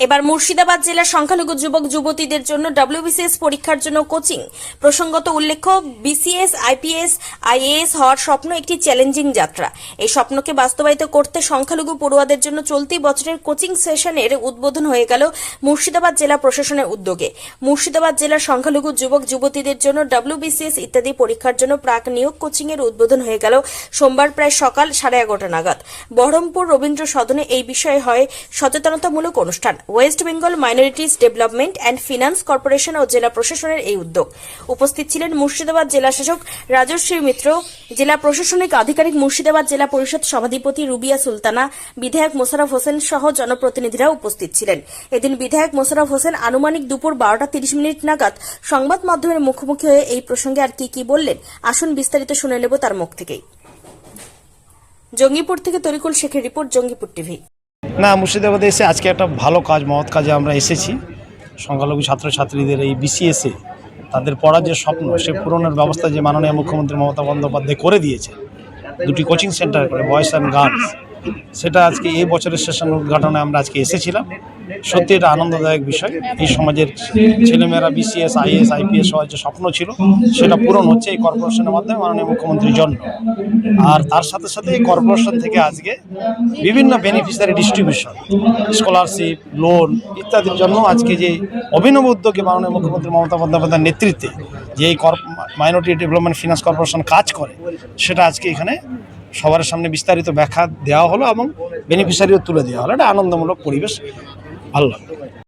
এবার মুর্শিদাবাদ জেলার সংখ্যালঘু যুবক যুবতীদের জন্য ডব্লিউবিসিএস পরীক্ষার জন্য কোচিং। প্রসঙ্গত উল্লেখ্য বিসিএস আইপিএস আইএএস হওয়ার স্বপ্ন একটি চ্যালেঞ্জিং যাত্রা। এই স্বপ্নকে বাস্তবায়িত করতে সংখ্যালঘু পড়ুয়াদের জন্য চলতি বছরের কোচিং সেশনের উদ্বোধন হয়ে গেল মুর্শিদাবাদ জেলা প্রশাসনের উদ্যোগে। মুর্শিদাবাদ জেলার সংখ্যালঘু যুবক যুবতীদের জন্য ডব্লিউবিসিএস ইত্যাদি পরীক্ষার জন্য প্রাক নিয়োগ কোচিং এর উদ্বোধন হয়ে গেল সোমবার প্রায় সকাল সাড়ে এগারোটা নাগাদ। বহরমপুর রবীন্দ্র সদনে এই বিষয়ে হয় সচেতনতামূলক অনুষ্ঠান। West Bengal minorities development and finance corporation ও জেলা প্রশাসনের এই উদ্যোগ। উপস্থিত ছিলেন মুর্শিদাবাদ জেলা শাসক রাজশ্রী মিত্র, জেলা প্রশাসনিক আধিকারিক মুর্শিদাবাদ জেলা পরিষদ সভাধিপতি রুবিয়া সুলতানা, বিধায়ক মোশারফ হোসেন সহ জনপ্রতিনিধিরা উপস্থিত ছিলেন। এদিন বিধায়ক মোশারফ হোসেন আনুমানিক দুপুর বারোটা তিরিশ মিনিট নাগাদ সংবাদ মাধ্যমের মুখোমুখি হয়ে এই প্রসঙ্গে আর কি কি বললেন, আসুন বিস্তারিত শুনে নেব তার মুখ থেকেই। জঙ্গিপুর থেকে তরিকুল শেখের রিপোর্ট, জঙ্গিপুর টিভি। না, মুর্শিদাবাদে এসে আজকে একটা ভালো কাজ, মহৎ কাজে আমরা এসেছি। সংখ্যালঘু ছাত্রছাত্রীদের এই বিসিএসে তাদের পড়ার যে স্বপ্ন, সে পূরণের ব্যবস্থা যে মাননীয় মুখ্যমন্ত্রী মমতা বন্দ্যোপাধ্যায় করে দিয়েছে, দুটি কোচিং সেন্টার করে বয়েস অ্যান্ড গার্লস সেটা আজকে এই বছরের সেশন উদ্ঘাটনে আমরা আজকে এসেছিলাম। সত্যি এটা আনন্দদায়ক বিষয়। এই সমাজের ছেলেমেয়েরা বিসিএস আইএস আইপিএস হওয়ার যে স্বপ্ন ছিল, সেটা পূরণ হচ্ছে এই কর্পোরেশনের মাধ্যমে মাননীয় মুখ্যমন্ত্রীর জন্য। আর তার সাথে সাথে এই কর্পোরেশন থেকে আজকে বিভিন্ন বেনিফিশিয়ারি ডিস্ট্রিবিউশন স্কলারশিপ লোন ইত্যাদির জন্য আজকে যে অভিনব উদ্যোগে মাননীয় মুখ্যমন্ত্রী মমতা বন্দ্যোপাধ্যায়ের নেতৃত্বে যে এই মাইনরিটি ডেভেলপমেন্ট ফিনান্স কর্পোরেশন কাজ করে, সেটা আজকে এখানে সবার সামনে বিস্তারিত ব্যাখ্যা দেওয়া হলো এবং বেনিফিশিয়ারিও তুলে দেওয়া হলো। এটা আনন্দমূলক পরিবেশ ভালো লাগবে